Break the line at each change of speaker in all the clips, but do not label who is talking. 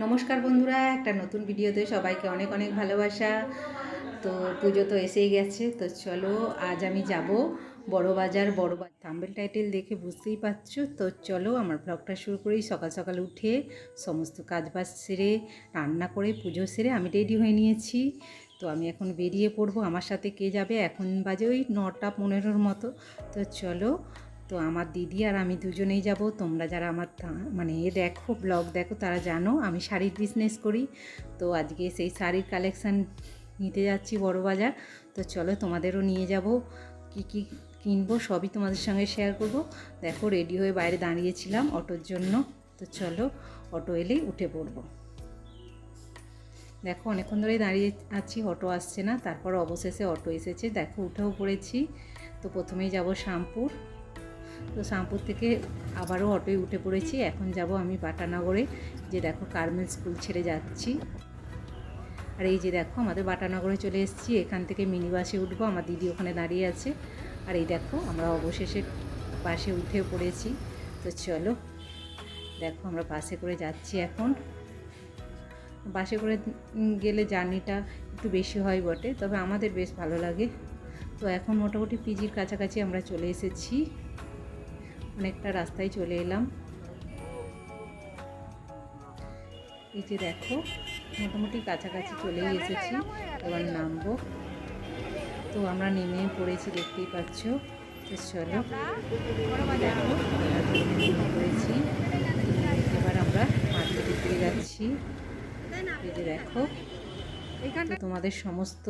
নমস্কার বন্ধুরা, একটা নতুন ভিডিওতে সবাইকে অনেক অনেক ভালোবাসা। তো পুজো তো এসেই গেছে, তো চলো আজ আমি যাব বড় বাজার বড় বাজার থাম্বেল টাইটেল দেখে বুঝতেই পারছ। তো চলো আমার ব্লগটা শুরু করি, সকাল সকাল উঠে সমস্ত কাজ বাজ সেরে, রান্না করে, পুজো সেরে আমি রেডি হয়ে নিয়েছি। তো আমি এখন বেরিয়ে পড়ব, আমার সাথে কে যাবে? এখন বাজে ওই নটা পনেরোর মতো। তো চলো তো আমার দিদি আর আমি দুজনেই যাব। তোমরা যারা আমার মানে এ দেখো, ব্লগ দেখো, তারা জানো আমি শাড়ির বিজনেস করি। তো আজকে সেই শাড়ির কালেকশান নিতে যাচ্ছি বড় বাজার। তো চলো তোমাদেরও নিয়ে যাব। কি কি কিনবো সবই তোমাদের সঙ্গে শেয়ার করব। দেখো রেডি হয়ে বাইরে দাঁড়িয়েছিলাম অটোর জন্য। তো চলো অটো এলেই উঠে পড়ব। দেখো অনেকক্ষণ ধরেই দাঁড়িয়ে আছি, অটো আসছে না। তারপর অবশেষে অটো এসেছে। দেখো উঠেও পড়েছি। তো প্রথমেই যাব শ্যামপুর। তো শ্যামপুর থেকে আবারও অটোয় উঠে পড়েছি। এখন যাব আমি বাটানগরে, যে দেখো কার্মেল স্কুল ছেড়ে যাচ্ছি। আর এই যে দেখো আমাদের বাটানগরে চলে এসেছি, এখান থেকে মিনি বাসে উঠবো, আমার দিদি ওখানে দাঁড়িয়ে আছে। আর এই দেখো আমরা অবশেষে বাসে উঠে পড়েছি। তো চলো, দেখো আমরা বাসে করে যাচ্ছি এখন। বাসে করে গেলে জার্নিটা একটু বেশি হয় বটে, তবে আমাদের বেশ ভালো লাগে। তো এখন মোটামুটি পিজির কাছাকাছি আমরা চলে এসেছি। অনেকটা রাস্তায় চলে এলাম। এই যে দেখো, মোটামুটি কাছাকাছি চলেই এসেছি, এবার নামবো। তো আমরা নেমে পড়েছি, দেখতেই পাচ্ছ। তো চলো, দেখো পড়েছি এবার আমরা মার্কেটে ফিরে যাচ্ছি। এই যে দেখো তোমাদের সমস্ত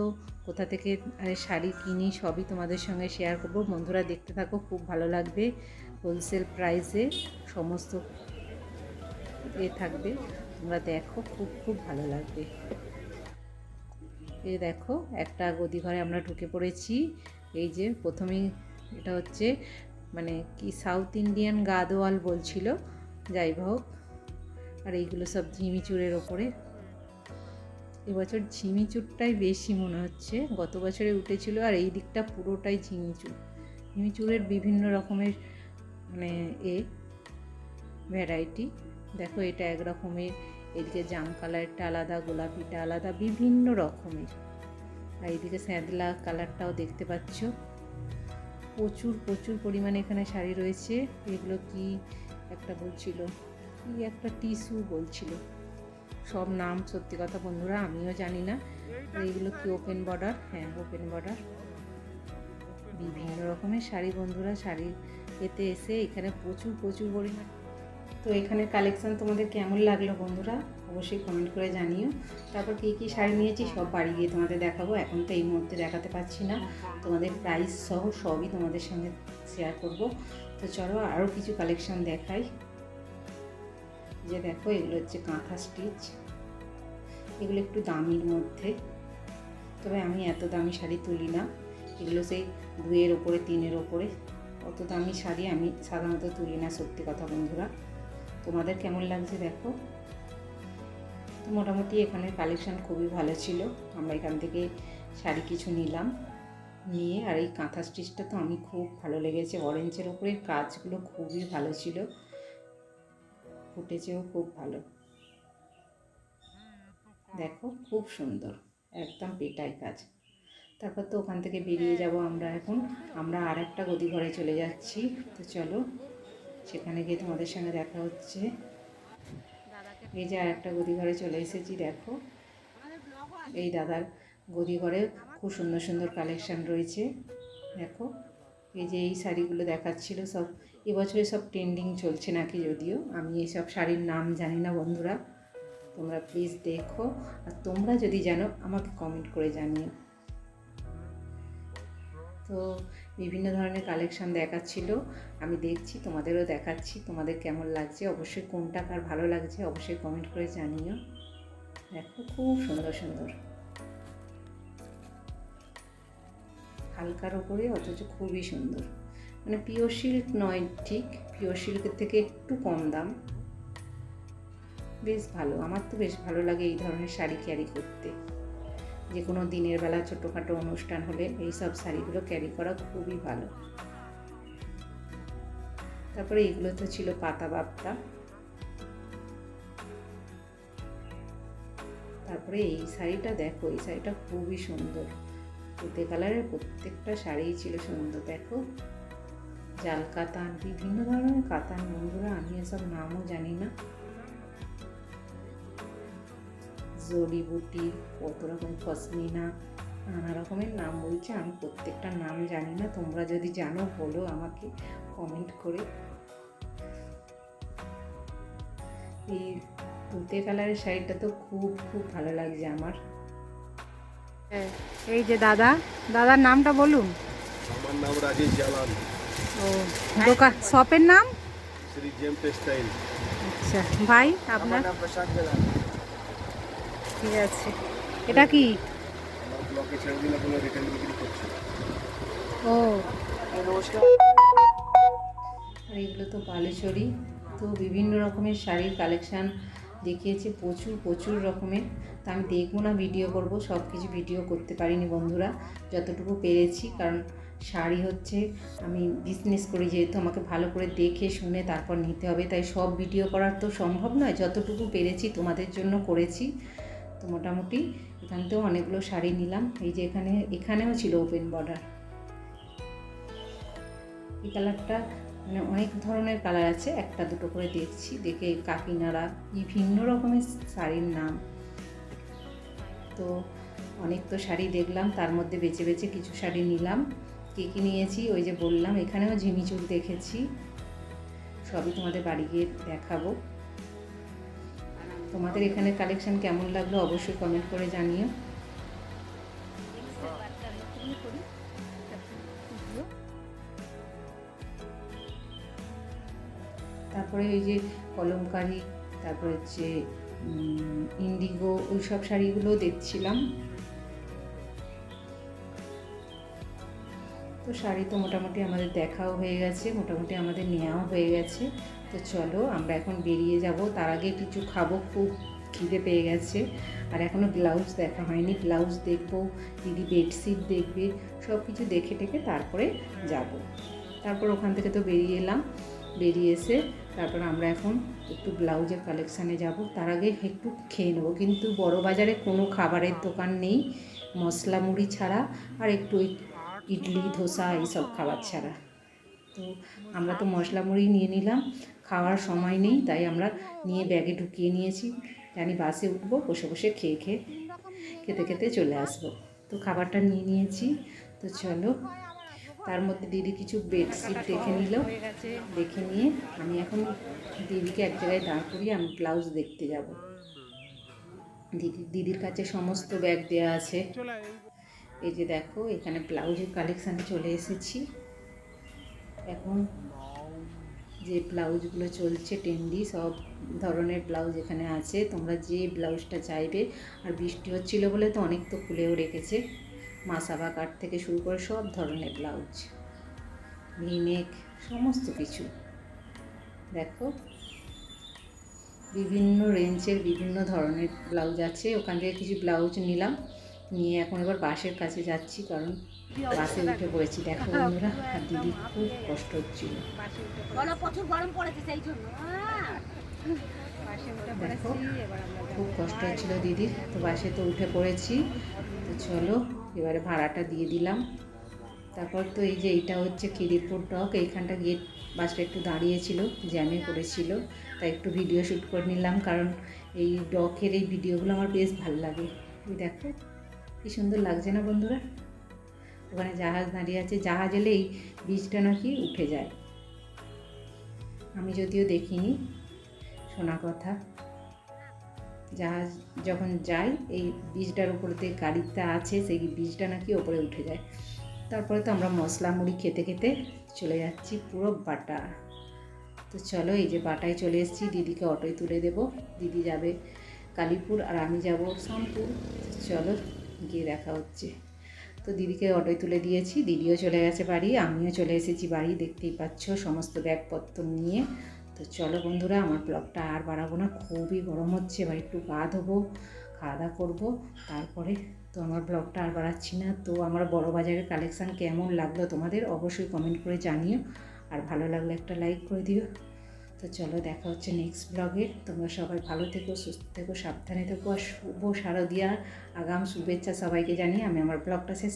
কোথা থেকে শাড়ি কিনি সবই তোমাদের সঙ্গে শেয়ার করব। বন্ধুরা দেখতে থাকো, খুব ভালো লাগবে। হোলসেল প্রাইসে সমস্ত এ থাকবে। তোমরা দেখো, খুব খুব ভালো লাগবে। এই দেখো, একটা গদি ঘরে আমরা ঢুকে পড়েছি। এই যে প্রথমেই এটা হচ্ছে মানে কি সাউথ ইন্ডিয়ান গাদোয়াল বলছিল, যাই হোক। আর এইগুলো সব ঝিমিচুরের ওপরে। এবছর ঝিমিচুরটাই বেশি মনে হচ্ছে। গত বছরে উঠেছিল আর এই দিকটা পুরোটাই ঝিমিচুর। ঝিমিচুরের বিভিন্ন রকমের মানে এ ভ্যারাইটি দেখো এটা এক রকমের, এদিকে জাম কালারটা আলাদা, গোলাপিটা আলাদা, বিভিন্ন রকমের। আর এইদিকে স্যাঁদলা কালারটাও দেখতে পাচ্ছ। প্রচুর প্রচুর পরিমাণে এখানে শাড়ি রয়েছে। এগুলো কি একটা বলছিল, কি একটা টিস্যু বলছিল। সব নাম সত্যি কথা বন্ধুরা, আমিও জানি না। এইগুলো কি ওপেন বর্ডার হ্যাঁ ওপেন বর্ডার বিভিন্ন রকমের শাড়ি বন্ধুরা, শাড়ি এতে এসে এখানে প্রচুর প্রচুর পরিমাণ। তো এখানে কালেকশন তোমাদের কেমন লাগল বন্ধুরা? অবশ্যই কমেন্ট করে জানিও। তারপর কী কী শাড়ি নিয়েছি সব বাড়ি গিয়ে তোমাদের দেখাবো। এখন তো এই মুহূর্তে দেখাতে পারছি না। তোমাদের প্রাইস সহ সবই তোমাদের সঙ্গে শেয়ার করব। তো চলো আরও কিছু কালেকশন দেখাই। যে দেখো, এগুলো হচ্ছে কাঁথা স্টিচ। এগুলো একটু দামির মধ্যে। তবে আমি এত দামি শাড়ি তুলি না। এগুলো সেই দুয়ের ওপরে, তিনের ওপরে। অত দামি শাড়ি আমি সাধারণত তুলি না, সত্যি কথা বন্ধুরা। তোমাদের কেমন লাগছে দেখো? তো মোটামুটি এখানে কালেকশান খুবই ভালো ছিল। আমরা এখান থেকে শাড়ি কিছু নিলাম। নিয়ে আর এই কাঁথা স্টিচটা তো আমি খুব ভালো লেগেছে। অরেঞ্জের ওপরে কাজগুলো খুবই ভালো ছিল। ফুটেছেও খুব ভালো। দেখো, খুব সুন্দর, একদম পেটাই কাজ। তারপর তো ওখান থেকে বেরিয়ে যাব আমরা এখন। আমরা আর একটা গদি ঘরে চলে যাচ্ছি। তো চলো, সেখানে গিয়ে তোমাদের সঙ্গে দেখা হচ্ছে। এই যে আর একটা গদি ঘরে চলে এসেছি, দেখো। এই দাদার গদি ঘরে খুব সুন্দর সুন্দর কালেকশান রয়েছে। দেখো। এই যে এই শাড়িগুলো দেখাচ্ছিল সব, এবছরে সব ট্রেন্ডিং চলছে নাকি যদিও। আমি এসব শাড়ির নাম জানি না বন্ধুরা। তোমরা প্লিজ দেখো। আর তোমরা যদি জানো, আমাকে কমেন্ট করে জানিও। তো বিভিন্ন ধরনের কালেকশান দেখাচ্ছিল। আমি দেখছি, তোমাদেরও দেখাচ্ছি। তোমাদের কেমন লাগছে? অবশ্যই কোনটা কার ভালো লাগছে, অবশ্যই কমেন্ট করে জানিও। দেখো, খুব সুন্দর সুন্দর। হালকার ওপরে অথচ খুবই সুন্দর। মানে পিওর সিল্ক নয় ঠিক পিওর সিল্কের থেকে একটু কম দাম। বেশ ভালো, আমার তো বেশ ভালো লাগে এই ধরনের শাড়ি ক্যারি করতে। যে কোনো দিনের বেলা ছোটোখাটো অনুষ্ঠান হলে এই সব শাড়িগুলো ক্যারি করা খুবই ভালো। তারপরে এগুলো তো ছিল পাতা বাপটা। তারপরে এই শাড়িটা দেখো, এই শাড়িটা খুবই সুন্দর। তুতে কালারের প্রত্যেকটা শাড়িই ছিল সুন্দর দেখো, জাল কাতান, বিভিন্ন ধরনের কাতান, বন্ধুরা, আমি এসব নামও জানি না। জড়িবুটি কত রকম পশমিনা নানা রকমের নাম বলছে, আমি প্রত্যেকটা নাম জানি না, তোমরা যদি জানো, বলো আমাকে কমেন্ট করে। এই তুতে কালারের শাড়িটা তো খুব খুব ভালো লাগছে আমার।
এই যে দাদা দাদার নামটা বলুন।
আমার নাম রাজেশ জালান
ও দোকান শপের নাম?
Shri gem textile.
আচ্ছা ভাই আপনার?
নাম প্রশান্ত জালান
ঠিক আছে। এটা কি?
আমার ব্লকে ছেড়ে দিলে কোনো রিটার্ন বিক্রি করছে
ও।
আর এগুলো তো বালেশ্বরী। তো বিভিন্ন রকমের শাড়ির কালেকশান দেখিয়েছে প্রচুর প্রচুর রকমের। তা আমি দেখব না ভিডিও করব সব কিছু ভিডিও করতে পারিনি বন্ধুরা, যতটুকু পেরেছি। কারণ শাড়ি হচ্ছে, আমি বিজনেস করি যেহেতু, আমাকে ভালো করে দেখে, শুনে তারপর নিতে হবে। তাই সব ভিডিও করার তো সম্ভব নয়, যতটুকু পেরেছি তোমাদের জন্য করেছি। তো মোটামুটি এখান থেকেও অনেকগুলো শাড়ি নিলাম। এই যে এখানে, এখানেও ছিল ওপেন বর্ডার এই কালারটা মানে অনেক ধরনের কালার আছে। একটা দুটো করে দেখছি। দেখে কাকিনারা বিভিন্ন রকমের শাড়ির নাম। তো অনেক তো শাড়ি দেখলাম, তার মধ্যে বেছে বেছে কিছু শাড়ি নিলাম। কী কী নিয়েছি? ওই যে বললাম, এখানেও ঝিমিচুর দেখেছি। সবই তোমাদের বাড়ি গিয়ে দেখাবো। তোমাদের এখানে কালেকশন কেমন লাগল অবশ্যই কমেন্ট করে জানিও। তারপরে ওই যে কলমকারি, তারপরে হচ্ছে ইন্ডিগো ওই সব শাড়িগুলো দেখছিলাম। তো শাড়ি তো মোটামুটি আমাদের দেখাও হয়ে গেছে, মোটামুটি আমাদের নেওয়াও হয়ে গেছে। তো চলো, আমরা এখন বেরিয়ে যাব। তার আগে কিছু খাব, খুব খিদে পেয়ে গেছে। আর এখনও ব্লাউজ দেখা হয়নি। ব্লাউজ দেখব, দিদি বেডশিট দেখবে সব কিছু দেখে টেকে তারপরে যাব। তারপর ওখান থেকে তো বেরিয়ে এলাম। বেরিয়ে এসে তারপর আমরা এখন একটু ব্লাউজের কালেকশানে যাব। তার আগে একটু খেয়ে নেব। কিন্তু বড় বাজারে কোনো খাবারের দোকান নেই, মশলা মুড়ি ছাড়া আর একটু ইডলি, ধোসা এইসব খাবার ছাড়া। তো আমরা তো মশলা মুড়ি নিয়ে নিলাম, খাওয়ার সময় নেই, তাই আমরা নিয়ে ব্যাগে ঢুকিয়ে নিয়েছি। জানি বাসে উঠবো, বসে বসে খেয়ে খেয়ে, খেতে খেতে চলে আসব। তো খাবারটা নিয়ে নিয়েছি। তো চলো তার মধ্যে দিদি কিছু বেডশিট দেখে নিল। দেখে নিয়ে আমি এখন দিদিকে এক জায়গায় দাঁড় করিয়ে আমি ব্লাউজ দেখতে যাব। দিদি দিদির কাছে সমস্ত ব্যাগ দেওয়া আছে। এই যে দেখো এখানে ব্লাউজের কালেকশানে চলে এসেছি। এখন যে ব্লাউজগুলো চলছে টেন্ডি সব ধরনের ব্লাউজ এখানে আছে। তোমরা যে ব্লাউজটা চাইবে আর বৃষ্টি হচ্ছিল বলে তো অনেক তো খুলেও রেখেছে। মাসাবা কাট থেকে শুরু করে সব ধরনের ব্লাউজ ভিনেক সমস্ত কিছু। দেখো বিভিন্ন রেঞ্জের বিভিন্ন ধরনের ব্লাউজ আছে। ওখান থেকে কিছু ব্লাউজ নিলাম নিয়ে এখন এবার বাসের কাছে যাচ্ছি কারণ বাসে উঠে পড়েছি। দেখো বন্ধুরা আর দিদি খুব কষ্ট হচ্ছিল! দেখো খুব কষ্ট হচ্ছিল দিদির। তো বাসে তো উঠে পড়েছি। তো চলো এবারে ভাড়াটা দিয়ে দিলাম। তারপর তো এই যে এইটা হচ্ছে খিদিরপুর ডক এইখানটা গিয়ে বাসটা একটু দাঁড়িয়েছিল, জ্যামে পড়েছিল, তাই একটু ভিডিও শ্যুট করে নিলাম, কারণ এই ডকের এই ভিডিওগুলো আমার বেশ ভালো লাগে। এই দেখো, কি সুন্দর লাগছে না বন্ধুরা? ওখানে জাহাজ দাঁড়িয়ে আছে, জাহাজ এলে এই বীজটা নাকি উঠে যায়। আমি যদিও দেখিনি, শোনা কথা। জাহাজ যখন যায় এই বীজটার উপরেতে গাড়িটা আছে, সেই বীজটা নাকি ওপরে উঠে যায়। তারপরে তো আমরা মশলা মুড়ি খেতে খেতে চলে যাচ্ছি পুরো বাটা। তো চলো, এই যে বাটায় চলে এসেছি। দিদিকে অটোয় তুলে দেব। দিদি যাবে কালীপুর আর আমি যাব শামপুর চলো, গিয়ে দেখা হচ্ছে। তো দিদিকে অটোয় তুলে দিয়েছি। দিদিও চলে গেছে বাড়ি, আমিও চলে এসেছি বাড়ি। দেখতেই পাচ্ছ সমস্ত ব্যাগপত্র নিয়ে। তো চলো বন্ধুরা, আমার ব্লগটা আর বাড়াবো না। খুবই গরম হচ্ছে, এবার একটু গা ধোবো, খাওয়া দাওয়া করব। তারপরে তো আমার ব্লগটা আর বাড়াচ্ছি না। তো আমার বড় বাজারের কালেকশান কেমন লাগল তোমাদের অবশ্যই কমেন্ট করে জানিও। আর ভালো লাগলে একটা লাইক করে দিও। তো চলো দেখা হচ্ছে নেক্সট ব্লগে তোমরা সবাই ভালো থেকো, সুস্থ থেকো, সাবধানে থেকো। আর শুভ শারদিয়ার আগাম শুভেচ্ছা সবাইকে জানিয়ে আমি আমার ব্লগটা শেষ